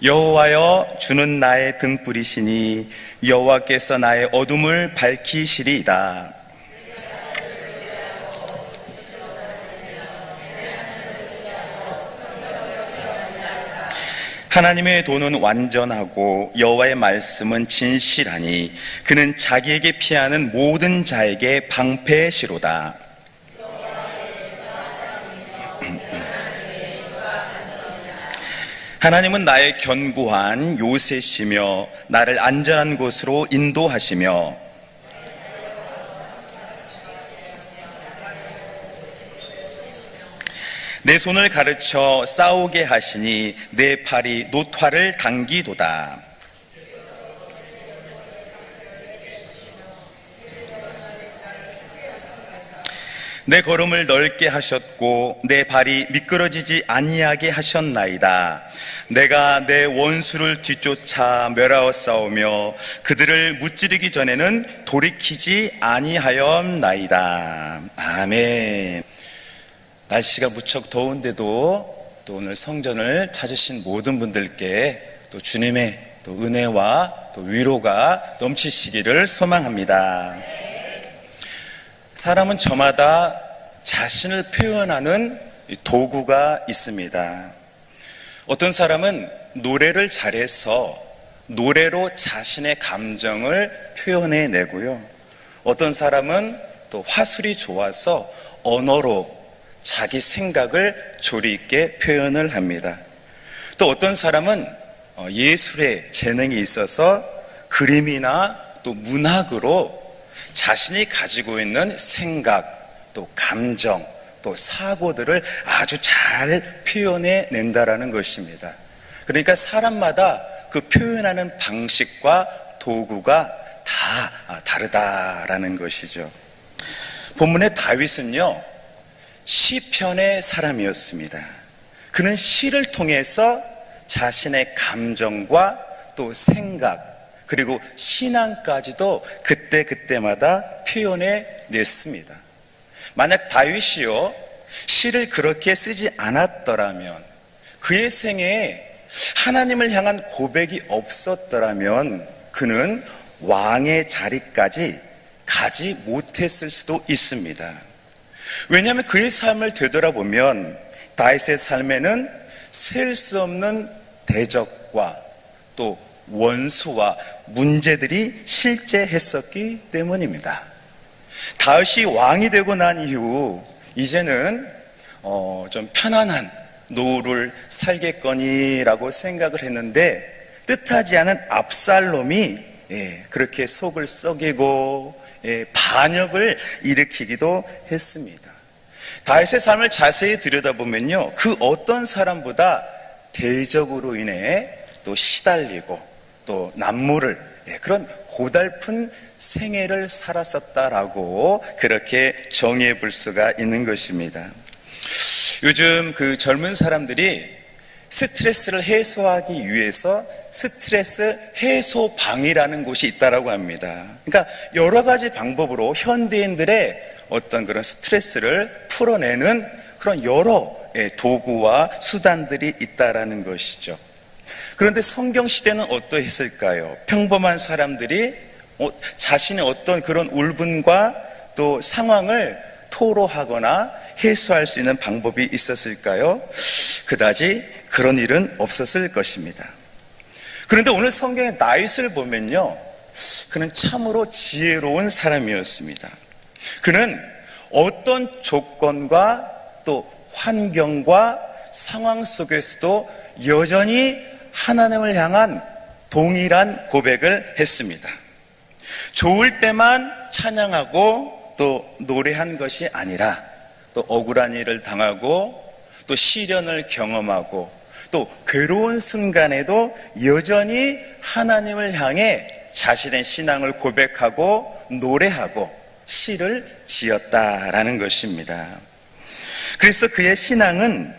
여호와여 주는 나의 등불이시니 여호와께서 나의 어둠을 밝히시리이다. 하나님의 도는 완전하고 여호와의 말씀은 진실하니 그는 자기에게 피하는 모든 자에게 방패시로다. 하나님은 나의 견고한 요새시며 나를 안전한 곳으로 인도하시며 내 손을 가르쳐 싸우게 하시니 내 팔이 노화를 당기도다. 내 걸음을 넓게 하셨고 내 발이 미끄러지지 아니하게 하셨나이다. 내가 내 원수를 뒤쫓아 멸하여 싸우며 그들을 무찌르기 전에는 돌이키지 아니하였나이다. 아멘. 날씨가 무척 더운데도 또 오늘 성전을 찾으신 모든 분들께 또 주님의 또 은혜와 또 위로가 넘치시기를 소망합니다. 사람은 저마다 자신을 표현하는 도구가 있습니다. 어떤 사람은 노래를 잘해서 노래로 자신의 감정을 표현해 내고요. 어떤 사람은 또 화술이 좋아서 언어로 자기 생각을 조리 있게 표현을 합니다. 또 어떤 사람은 어, 예술에 재능이 있어서 그림이나 또 문학으로 자신이 가지고 있는 생각, 또 감정, 또 사고들을 아주 잘 표현해 낸다라는 것입니다. 그러니까 사람마다 그 표현하는 방식과 도구가 다 아, 다르다라는 것이죠. 본문의 다윗은요, 시편의 사람이었습니다. 그는 시를 통해서 자신의 감정과 또 생각, 그리고 신앙까지도 그때그때마다 표현해 냈습니다. 만약 다윗이요, 시를 그렇게 쓰지 않았더라면, 그의 생애에 하나님을 향한 고백이 없었더라면, 그는 왕의 자리까지 가지 못했을 수도 있습니다. 왜냐하면 그의 삶을 되돌아보면, 다윗의 삶에는 셀 수 없는 대적과 또 원수와 문제들이 실제 했었기 때문입니다. 다윗이 왕이 되고 난 이후 이제는 어, 좀 편안한 노후를 살겠거니라고 생각을 했는데 뜻하지 않은 압살롬이 예, 그렇게 속을 썩이고 예, 반역을 일으키기도 했습니다. 다윗의 삶을 자세히 들여다보면요, 그 어떤 사람보다 대적으로 인해 또 시달리고 또 남모를 예, 그런 고달픈 생애를 살았었다라고 그렇게 정의해 볼 수가 있는 것입니다. 요즘 그 젊은 사람들이 스트레스를 해소하기 위해서 스트레스 해소방이라는 곳이 있다라고 합니다. 그러니까 여러 가지 방법으로 현대인들의 어떤 그런 스트레스를 풀어내는 그런 여러 예, 도구와 수단들이 있다라는 것이죠. 그런데 성경 시대는 어떠했을까요? 평범한 사람들이 어, 자신의 어떤 그런 울분과 또 상황을 토로하거나 해소할 수 있는 방법이 있었을까요? 그다지 그런 일은 없었을 것입니다. 그런데 오늘 성경의 나윗을 보면요. 그는 참으로 지혜로운 사람이었습니다. 그는 어떤 조건과 또 환경과 상황 속에서도 여전히 하나님을 향한 동일한 고백을 했습니다. 좋을 때만 찬양하고 또 노래한 것이 아니라 또 억울한 일을 당하고 또 시련을 경험하고 또 괴로운 순간에도 여전히 하나님을 향해 자신의 신앙을 고백하고 노래하고 시를 지었다라는 것입니다. 그래서 그의 신앙은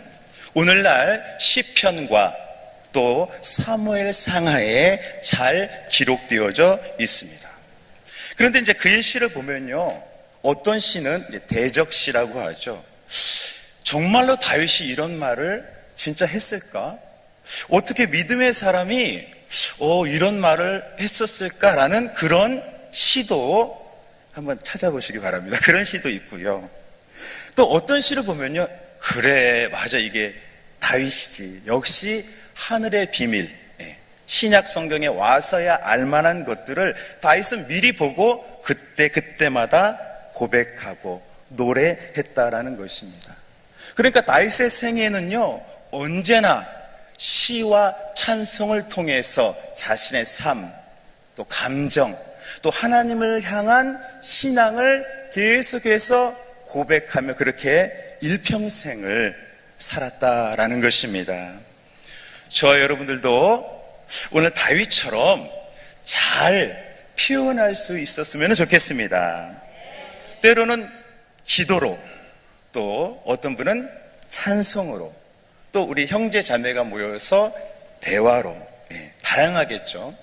오늘날 시편과 또 사무엘 상하에 잘 기록되어져 있습니다. 그런데 이제 그의 시를 보면요. 어떤 시는 대적 시라고 하죠. 정말로 다윗이 이런 말을 진짜 했을까? 어떻게 믿음의 사람이 어, 이런 말을 했었을까라는 그런 시도 한번 찾아보시기 바랍니다. 그런 시도 있고요. 또 어떤 시를 보면요. 그래, 맞아. 이게 다윗이지. 역시 하늘의 비밀. 예. 신약 성경에 와서야 알만한 것들을 다윗은 미리 보고 그때 그때마다 고백하고 노래했다라는 것입니다. 그러니까 다윗의 생애는요 언제나 시와 찬송을 통해서 자신의 삶, 또 감정, 또 하나님을 향한 신앙을 계속해서 고백하며 그렇게 일평생을 살았다라는 것입니다. 저와 여러분들도 오늘 다윗처럼 잘 표현할 수 있었으면 좋겠습니다. 때로는 기도로 또 어떤 분은 찬송으로 또 우리 형제 자매가 모여서 대화로 예, 다양하겠죠.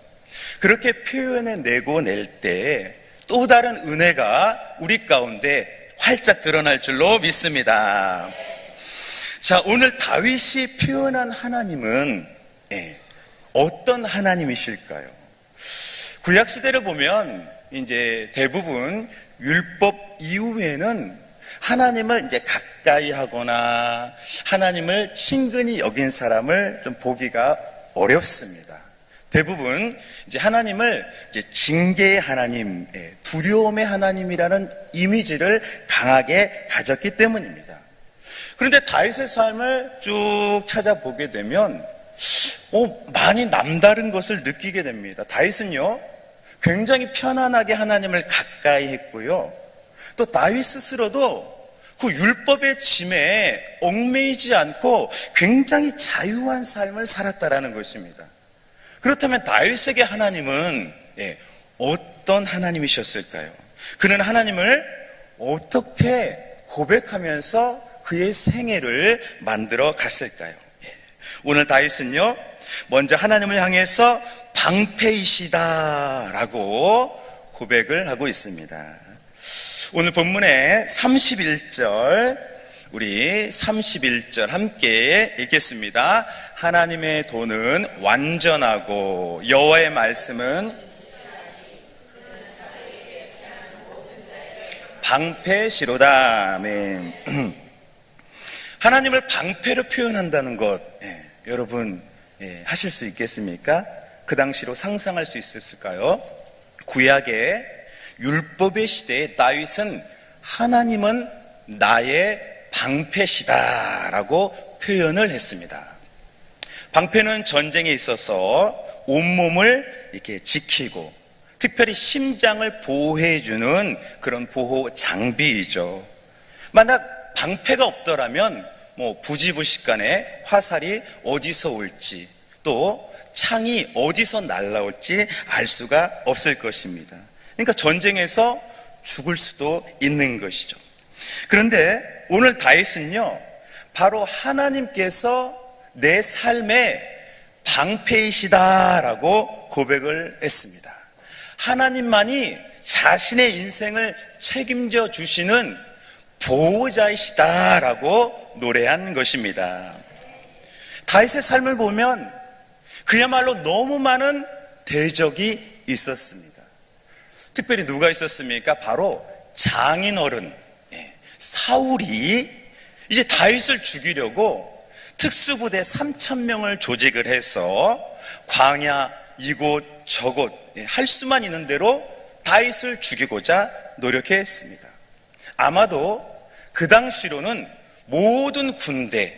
그렇게 표현해 내고 낼 때 또 다른 은혜가 우리 가운데 활짝 드러날 줄로 믿습니다. 자, 오늘 다윗이 표현한 하나님은 예, 어떤 하나님이실까요? 구약 시대를 보면 이제 대부분 율법 이후에는 하나님을 이제 가까이 하거나 하나님을 친근히 여긴 사람을 좀 보기가 어렵습니다. 대부분 이제 하나님을 이제 징계의 하나님, 예, 두려움의 하나님이라는 이미지를 강하게 가졌기 때문입니다. 그런데 다윗의 삶을 쭉 찾아보게 되면 어, 많이 남다른 것을 느끼게 됩니다. 다윗은요, 굉장히 편안하게 하나님을 가까이 했고요. 또 다윗 스스로도 그 율법의 짐에 얽매이지 않고 굉장히 자유한 삶을 살았다라는 것입니다. 그렇다면 다윗에게 하나님은 예, 어떤 하나님이셨을까요? 그는 하나님을 어떻게 고백하면서 그의 생애를 만들어 갔을까요? 예. 오늘 다윗은요, 먼저 하나님을 향해서 방패이시다라고 고백을 하고 있습니다. 오늘 본문의 31절 우리 31절 함께 읽겠습니다. 하나님의 돈은 완전하고 여호와의 말씀은 방패시로다. 아멘. 하나님을 방패로 표현한다는 것, 예, 여러분 예, 하실 수 있겠습니까? 그 당시로 상상할 수 있었을까요? 구약의 율법의 시대에 다윗은 하나님은 나의 방패시다라고 표현을 했습니다. 방패는 전쟁에 있어서 온몸을 이렇게 지키고 특별히 심장을 보호해주는 그런 보호 장비이죠. 만약 방패가 없더라면 뭐 부지부식간에 화살이 어디서 올지 또 창이 어디서 날라올지 알 수가 없을 것입니다. 그러니까 전쟁에서 죽을 수도 있는 것이죠. 그런데 오늘 다윗은요, 바로 하나님께서 내 삶의 방패이시다라고 고백을 했습니다. 하나님만이 자신의 인생을 책임져 주시는 보호자이시다라고 노래한 것입니다. 다윗의 삶을 보면 그야말로 너무 많은 대적이 있었습니다. 특별히 누가 있었습니까? 바로 장인 어른 예, 사울이 이제 다윗을 죽이려고 특수부대 3천 명을 조직을 해서 광야 이곳 저곳 예, 할 수만 있는 대로 다윗을 죽이고자 노력했습니다. 아마도 그 당시로는 모든 군대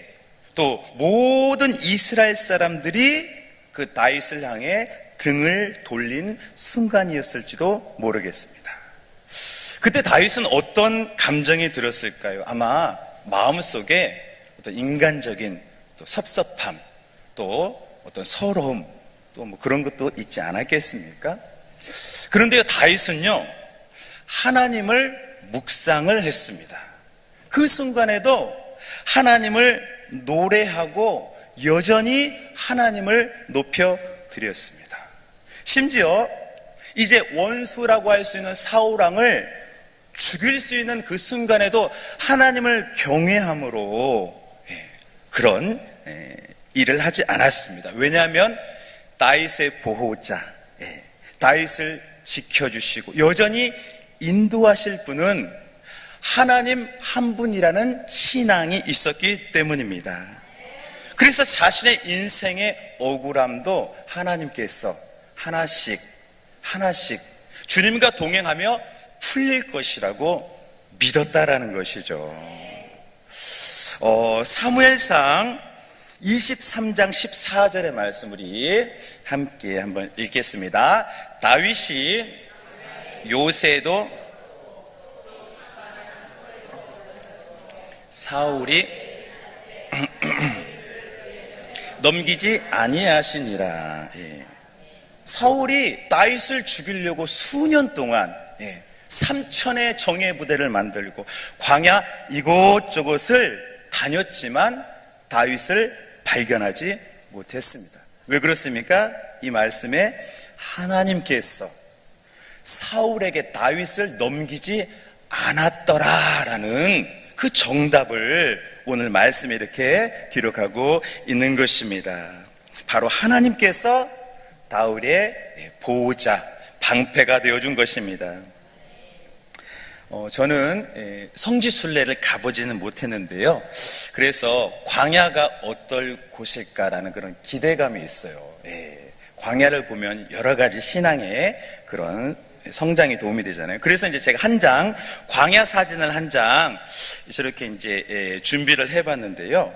또 모든 이스라엘 사람들이 그 다윗을 향해 등을 돌린 순간이었을지도 모르겠습니다. 그때 다윗은 어떤 감정이 들었을까요? 아마 마음속에 어떤 인간적인 또 섭섭함, 또 어떤 서러움, 또 뭐 그런 것도 있지 않았겠습니까? 그런데 다윗은요, 하나님을 묵상을 했습니다. 그 순간에도 하나님을 노래하고 여전히 하나님을 높여 드렸습니다. 심지어 이제 원수라고 할 수 있는 사울왕을 죽일 수 있는 그 순간에도 하나님을 경외함으로 예, 그런 예, 일을 하지 않았습니다. 왜냐하면 다윗의 보호자, 예, 다윗을 지켜주시고 여전히 인도하실 분은 하나님 한 분이라는 신앙이 있었기 때문입니다. 그래서 자신의 인생의 억울함도 하나님께서 하나씩 하나씩 주님과 동행하며 풀릴 것이라고 믿었다라는 것이죠. 어, 사무엘상 23장 14절의 말씀 우리 함께 한번 읽겠습니다. 다윗이 요새도 사울이 넘기지 아니하시니라. 예. 사울이 다윗을 죽이려고 수년 동안 예, 삼천의 정예 부대를 만들고 광야 이곳저곳을 다녔지만 다윗을 발견하지 못했습니다. 왜 그렇습니까? 이 말씀에 하나님께서 사울에게 다윗을 넘기지 않았더라라는 그 정답을 오늘 말씀에 이렇게 기록하고 있는 것입니다. 바로 하나님께서 다울의 보호자, 방패가 되어준 것입니다. 어, 저는 예, 성지순례를 가보지는 못했는데요. 그래서 광야가 어떨 곳일까라는 그런 기대감이 있어요. 예, 광야를 보면 여러 가지 신앙의 그런 성장이 도움이 되잖아요. 그래서 이제 제가 한 장, 광야 사진을 한 장, 저렇게 이제 예, 준비를 해봤는데요.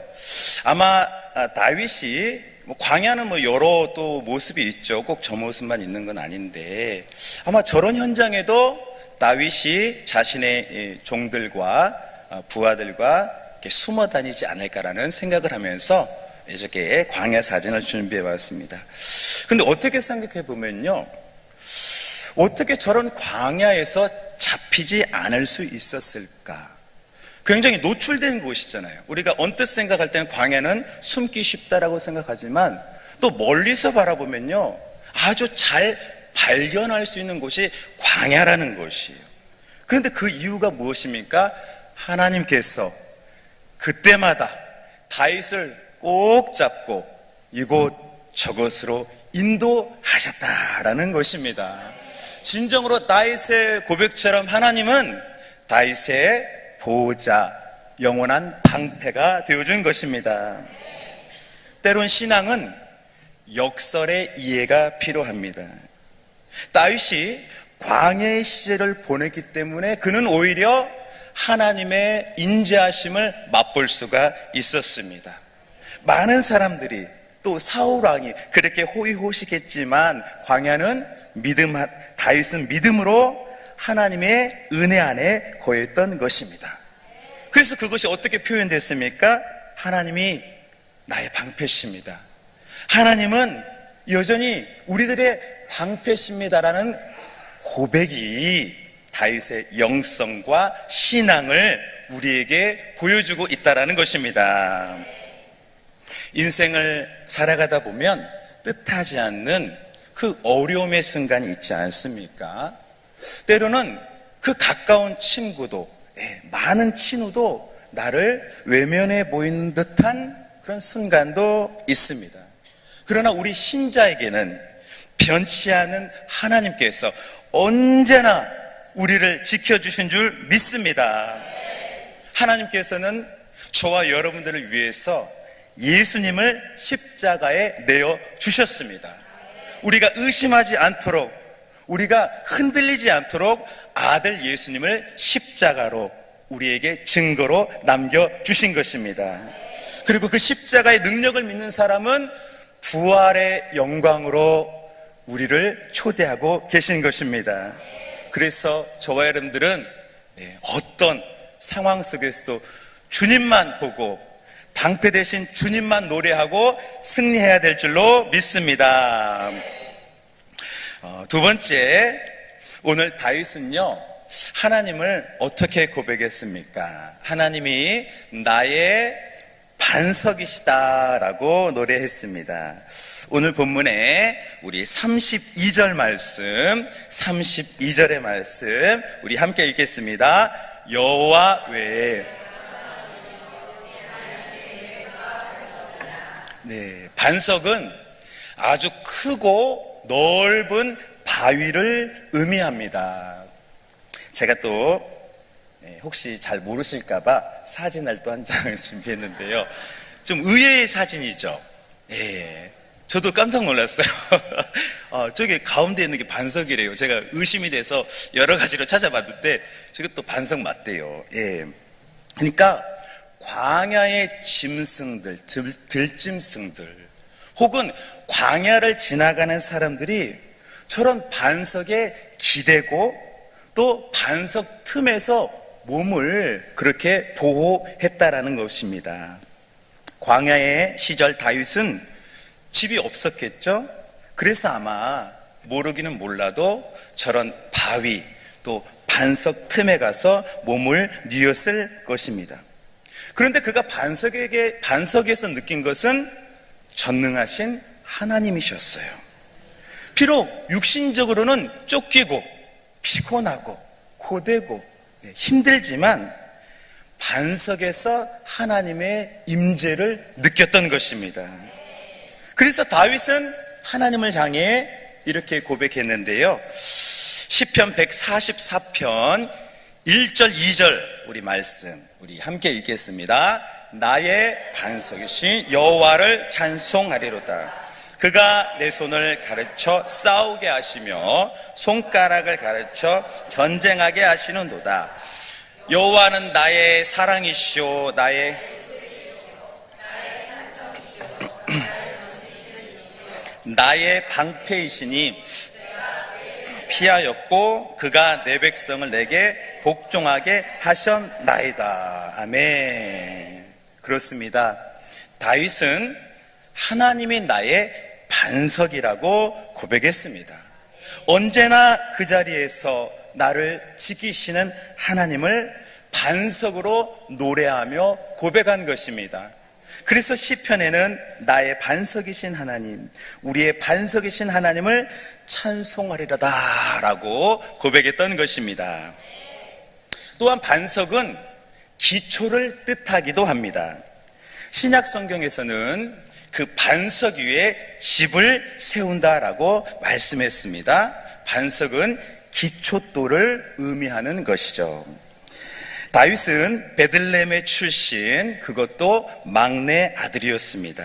아마 아, 다윗이 뭐 광야는 뭐 여러 또 모습이 있죠. 꼭 저 모습만 있는 건 아닌데 아마 저런 현장에도 다윗이 자신의 예, 종들과 어, 부하들과 숨어 다니지 않을까라는 생각을 하면서 이렇게 광야 사진을 준비해 봤습니다. 근데 어떻게 생각해 보면요. 어떻게 저런 광야에서 잡히지 않을 수 있었을까? 굉장히 노출된 곳이잖아요. 우리가 언뜻 생각할 때는 광야는 숨기 쉽다라고 생각하지만 또 멀리서 바라보면요. 아주 잘 발견할 수 있는 곳이 광야라는 것이에요. 그런데 그 이유가 무엇입니까? 하나님께서 그때마다 다윗을 꼭 잡고 이곳 저곳으로 인도하셨다라는 것입니다. 진정으로 다윗의 고백처럼 하나님은 다윗의 보호자, 영원한 방패가 되어준 것입니다. 때론 신앙은 역설의 이해가 필요합니다. 다윗이 광야의 시절을 보냈기 때문에 그는 오히려 하나님의 인자하심을 맛볼 수가 있었습니다. 많은 사람들이 또 사울 왕이 그렇게 호의호식했지만 광야는 믿음 다윗은 믿음으로 하나님의 은혜 안에 거했던 것입니다. 그래서 그것이 어떻게 표현됐습니까? 하나님이 나의 방패십니다. 하나님은 여전히 우리들의 방패십니다라는 고백이 다윗의 영성과 신앙을 우리에게 보여주고 있다라는 것입니다. 인생을 살아가다 보면 뜻하지 않는 그 어려움의 순간이 있지 않습니까? 때로는 그 가까운 친구도, 예, 많은 친구도 나를 외면해 보이는 듯한 그런 순간도 있습니다. 그러나 우리 신자에게는 변치 않은 하나님께서 언제나 우리를 지켜주신 줄 믿습니다. 하나님께서는 저와 여러분들을 위해서 예수님을 십자가에 내어 주셨습니다. 우리가 의심하지 않도록, 우리가 흔들리지 않도록 아들 예수님을 십자가로 우리에게 증거로 남겨주신 것입니다. 그리고 그 십자가의 능력을 믿는 사람은 부활의 영광으로 우리를 초대하고 계신 것입니다. 그래서 저와 여러분들은 예, 어떤 상황 속에서도 주님만 보고 방패 대신 주님만 노래하고 승리해야 될 줄로 믿습니다. 어, 두 번째, 오늘 다윗은요, 하나님을 어떻게 고백했습니까? 하나님이 나의 반석이시다라고 노래했습니다. 오늘 본문에 우리 32절 말씀, 32절의 말씀 우리 함께 읽겠습니다. 여호와 외에 네, 반석은 아주 크고 넓은 바위를 의미합니다. 제가 또 네, 혹시 잘 모르실까봐 사진을 또 한 장을 준비했는데요. 좀 의외의 사진이죠. 예. 저도 깜짝 놀랐어요. 어, 저기 가운데 있는 게 반석이래요. 제가 의심이 돼서 여러 가지로 찾아봤는데, 저것도 반석 맞대요. 예. 그러니까, 광야의 짐승들, 들, 들짐승들, 혹은 광야를 지나가는 사람들이 저런 반석에 기대고 또 반석 틈에서 몸을 그렇게 보호했다라는 것입니다. 광야의 시절 다윗은 집이 없었겠죠? 그래서 아마 모르기는 몰라도 저런 바위 또 반석 틈에 가서 몸을 뉘었을 것입니다. 그런데 그가 반석에게, 반석에서 느낀 것은 전능하신 하나님이셨어요. 비록 육신적으로는 쫓기고 피곤하고 고되고 네, 힘들지만 반석에서 하나님의 임재를 느꼈던 것입니다. 그래서 다윗은 하나님을 향해 이렇게 고백했는데요. 시편 144편 1절 2절 우리 말씀 우리 함께 읽겠습니다. 나의 반석이신 여호와를 찬송하리로다. 그가 내 손을 가르쳐 싸우게 하시며 손가락을 가르쳐 전쟁하게 하시는도다. 여호와는 나의 사랑이시오 나의 나의 방패이시니 피하였고 그가 내 백성을 내게 복종하게 하셨나이다. 아멘. 그렇습니다. 다윗은 하나님이 나의 반석이라고 고백했습니다. 언제나 그 자리에서 나를 지키시는 하나님을 반석으로 노래하며 고백한 것입니다. 그래서 시편에는 나의 반석이신 하나님, 우리의 반석이신 하나님을 찬송하리라다라고 고백했던 것입니다. 또한 반석은 기초를 뜻하기도 합니다. 신약 성경에서는 그 반석 위에 집을 세운다라고 말씀했습니다. 반석은 기초돌을 의미하는 것이죠. 다윗은 베들렘의 출신, 그것도 막내 아들이었습니다.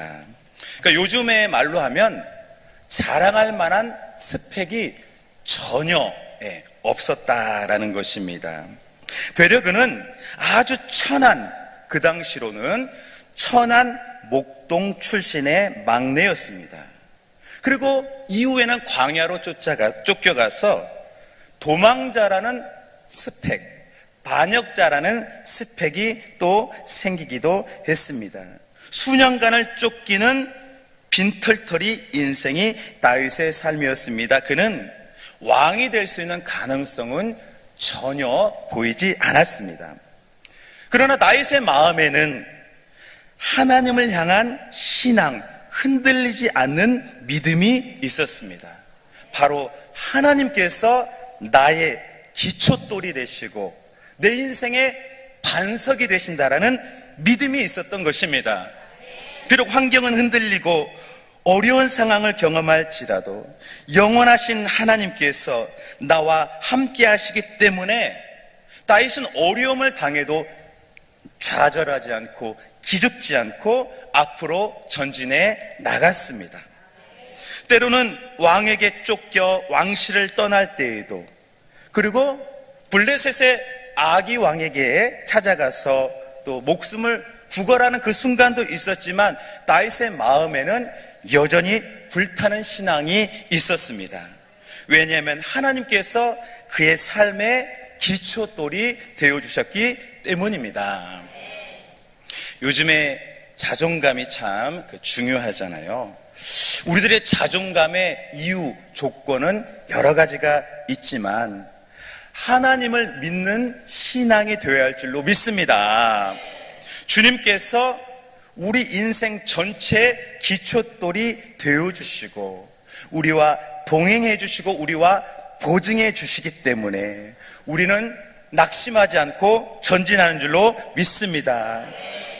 그러니까 요즘의 말로 하면 자랑할 만한 스펙이 전혀 예, 없었다라는 것입니다. 되려 그는 아주 천한, 그 당시로는 천한 목동 출신의 막내였습니다. 그리고 이후에는 광야로 쫓아가, 쫓겨가서 도망자라는 스펙, 반역자라는 스펙이 또 생기기도 했습니다. 수년간을 쫓기는 빈털터리 인생이 다윗의 삶이었습니다. 그는 왕이 될 수 있는 가능성은 전혀 보이지 않았습니다. 그러나 다윗의 마음에는 하나님을 향한 신앙, 흔들리지 않는 믿음이 있었습니다. 바로 하나님께서 나의 기초돌이 되시고 내 인생의 반석이 되신다라는 믿음이 있었던 것입니다. 비록 환경은 흔들리고 어려운 상황을 경험할지라도 영원하신 하나님께서 나와 함께 하시기 때문에 다윗은 어려움을 당해도 좌절하지 않고 기죽지 않고 앞으로 전진해 나갔습니다. 때로는 왕에게 쫓겨 왕실을 떠날 때에도 그리고 블레셋의 아기 왕에게 찾아가서 또 목숨을 구걸하는 그 순간도 있었지만 다윗의 마음에는 여전히 불타는 신앙이 있었습니다. 왜냐하면 하나님께서 그의 삶의 기초돌이 되어 주셨기 때문입니다. 요즘에 자존감이 참그 중요하잖아요. 우리들의 자존감의 이유, 조건은 여러 가지가 있지만 하나님을 믿는 신앙이 되어야 할 줄로 믿습니다. 주님께서 우리 인생 전체 기초돌이 되어 주시고 우리와 동행해 주시고 우리와 보증해 주시기 때문에 우리는 낙심하지 않고 전진하는 줄로 믿습니다.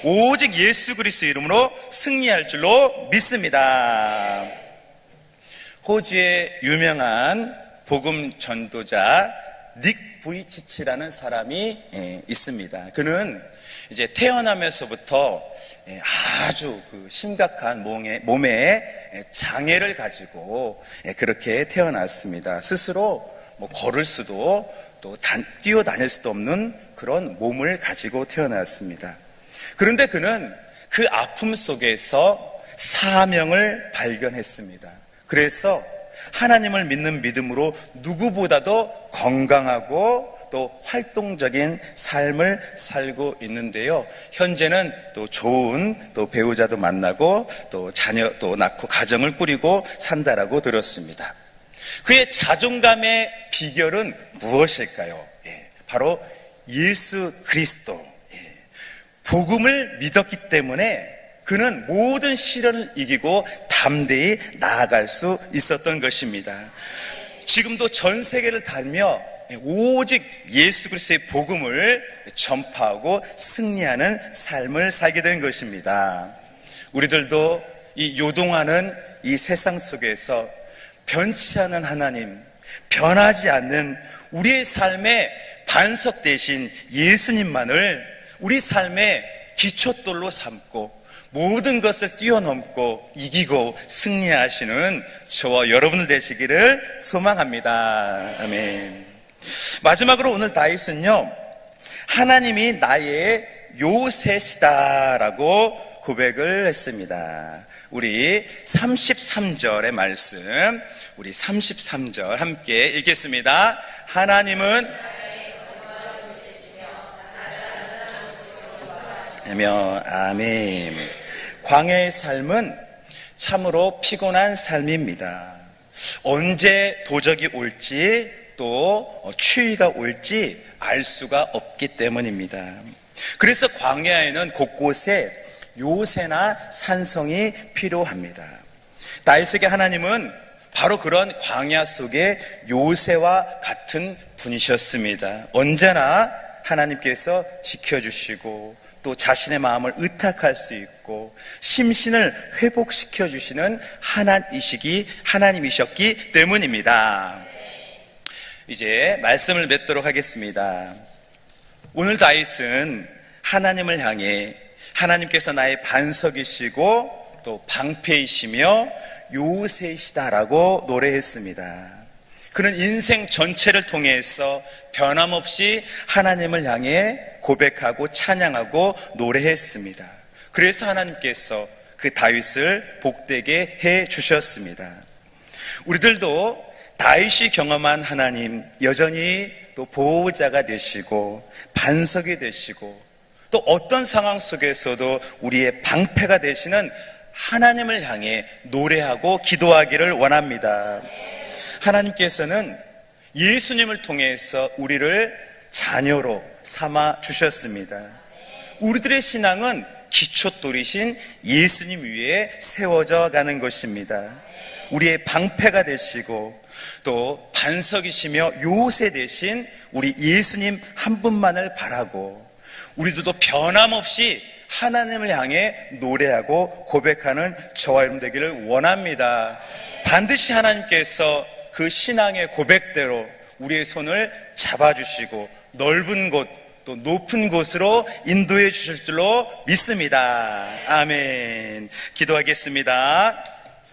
오직 예수 그리스도 이름으로 승리할 줄로 믿습니다. 호주의 유명한 복음 전도자 닉 부이치치라는 사람이 예, 있습니다. 그는 이제 태어나면서부터 예, 아주 그 심각한 몸에, 몸에 예, 장애를 가지고 예, 그렇게 태어났습니다. 스스로 뭐 걸을 수도 또 단, 뛰어다닐 수도 없는 그런 몸을 가지고 태어났습니다. 그런데 그는 그 아픔 속에서 사명을 발견했습니다. 그래서 하나님을 믿는 믿음으로 누구보다도 건강하고 또 활동적인 삶을 살고 있는데요. 현재는 또 좋은 또 배우자도 만나고 또 자녀도 낳고 가정을 꾸리고 산다라고 들었습니다. 그의 자존감의 비결은 무엇일까요? 예, 바로 예수 그리스도. 예, 복음을 믿었기 때문에 그는 모든 시련을 이기고 담대히 나아갈 수 있었던 것입니다. 지금도 전 세계를 다니며 오직 예수 그리스도의 복음을 전파하고 승리하는 삶을 살게 된 것입니다. 우리들도 이 요동하는 이 세상 속에서 변치 않은 하나님, 변하지 않는 우리의 삶의 반석 대신 예수님만을 우리 삶의 기초돌로 삼고 모든 것을 뛰어넘고 이기고 승리하시는 저와 여러분들 되시기를 소망합니다. 아멘. 마지막으로 오늘 다윗은요, 하나님이 나의 요새시다라고 고백을 했습니다. 우리 33절의 말씀, 우리 33절 함께 읽겠습니다. 하나님은 아멘. 아멘. 광야의 삶은 참으로 피곤한 삶입니다. 언제 도적이 올지 또 추위가 올지 알 수가 없기 때문입니다. 그래서 광야에는 곳곳에 요새나 산성이 필요합니다. 다윗에게 하나님은 바로 그런 광야 속에 요새와 같은 분이셨습니다. 언제나 하나님께서 지켜주시고 또 자신의 마음을 의탁할 수 있고 심신을 회복시켜 주시는 하나님이시기 하나님이셨기 때문입니다. 이제 말씀을 맺도록 하겠습니다. 오늘 다윗은 하나님을 향해 하나님께서 나의 반석이시고 또 방패이시며 요새이시다라고 노래했습니다. 그는 인생 전체를 통해서 변함없이 하나님을 향해 고백하고 찬양하고 노래했습니다. 그래서 하나님께서 그 다윗을 복되게 해 주셨습니다. 우리들도 다윗이 경험한 하나님 여전히 또 보호자가 되시고 반석이 되시고 또 어떤 상황 속에서도 우리의 방패가 되시는 하나님을 향해 노래하고 기도하기를 원합니다. 하나님께서는 예수님을 통해서 우리를 자녀로 삼아 주셨습니다. 우리들의 신앙은 기초돌이신 예수님 위에 세워져 가는 것입니다. 우리의 방패가 되시고 또 반석이시며 요새 대신 우리 예수님 한 분만을 바라고 우리들도 변함없이 하나님을 향해 노래하고 고백하는 저와 여러분 되기를 원합니다. 반드시 하나님께서 그 신앙의 고백대로 우리의 손을 잡아주시고 넓은 곳, 또 높은 곳으로 인도해 주실 줄로 믿습니다. 아멘. 기도하겠습니다.